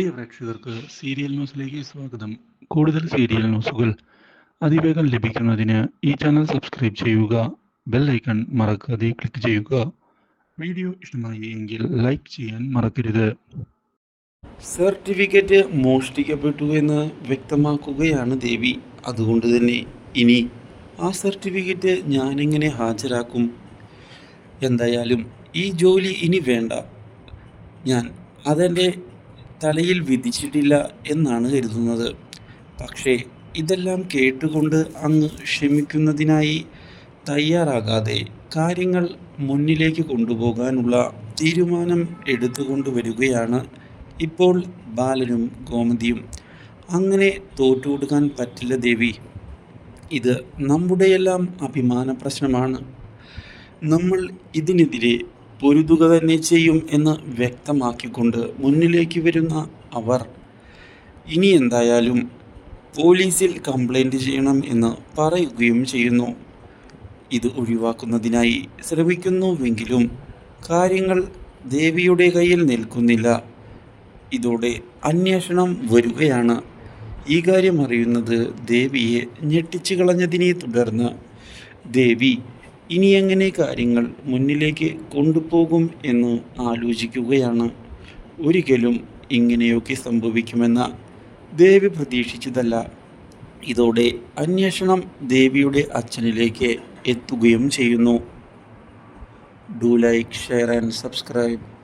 പ്രിയ പ്രേക്ഷകർക്ക് സീരിയൽ ന്യൂസിലേക്ക് സ്വാഗതം. കൂടുതൽ സീരിയൽ ന്യൂസുകൾ അതിവേഗം ലഭിക്കുന്നതിന് ഈ ചാനൽ സബ്സ്ക്രൈബ് ചെയ്യുക ബെൽ ഐക്കൺ മറക്കാതെ ക്ലിക്ക് ചെയ്യുക. വീഡിയോ ഇഷ്ടമായി എങ്കിൽ ലൈക്ക് ചെയ്യാൻ മറക്കരുത്. സർട്ടിഫിക്കറ്റ് മോഷ്ടിക്കപ്പെട്ടു എന്ന് വ്യക്തമാക്കുകയാണ് ദേവി. അതുകൊണ്ട് തന്നെ ഇനി ആ സർട്ടിഫിക്കറ്റ് ഞാനെങ്ങനെ ഹാജരാക്കും? എന്തായാലും ഈ ജോലി ഇനി വേണ്ട. ഞാൻ അതെന്റെ തലയിൽ വിധിച്ചിട്ടില്ല എന്നാണ് കരുതുന്നത്. പക്ഷേ ഇതെല്ലാം കേട്ടുകൊണ്ട് അങ്ങ് ക്ഷമിക്കുന്നതിനായി തയ്യാറാകാതെ കാര്യങ്ങൾ മുന്നിലേക്ക് കൊണ്ടുപോകാനുള്ള തീരുമാനം എടുത്തുകൊണ്ട് വരികയാണ് ഇപ്പോൾ ബാലനും ഗോമതിയും. അങ്ങനെ തോറ്റുകൊടുക്കാൻ പറ്റില്ല ദേവി. ഇത് നമ്മുടെയെല്ലാം അഭിമാന പ്രശ്നമാണ്. നമ്മൾ ഇതിനെതിരെ പൊരുതുക തന്നെ ചെയ്യും എന്ന് വ്യക്തമാക്കിക്കൊണ്ട് മുന്നിലേക്ക് വരുന്ന അവർ ഇനി എന്തായാലും പോലീസിൽ കംപ്ലൈന്റ് ചെയ്യണം എന്ന് പറയുകയും ചെയ്യുന്നു. ഇത് ഒഴിവാക്കുന്നതിനായി ശ്രമിക്കുന്നുവെങ്കിലും കാര്യങ്ങൾ ദേവിയുടെ കയ്യിൽ നിൽക്കുന്നില്ല. ഇതോടെ അന്വേഷണം വരികയാണ്. ഈ കാര്യം അറിയുന്നത് ദേവിയെ ഞെട്ടിച്ചു കളഞ്ഞതിനെ തുടർന്ന് ദേവി ഇനി എങ്ങനെ കാര്യങ്ങൾ മുന്നിലേക്ക് കൊണ്ടുപോകും എന്ന് ആലോചിക്കുകയാണ്. ഒരിക്കലും ഇങ്ങനെയൊക്കെ സംഭവിക്കുമെന്ന ദേവി പ്രതീക്ഷിച്ചതല്ല. ഇതോടെ അന്വേഷണം ദേവിയുടെ അച്ഛനിലേക്ക് എത്തുകയും ചെയ്യുന്നു. Do like share and subscribe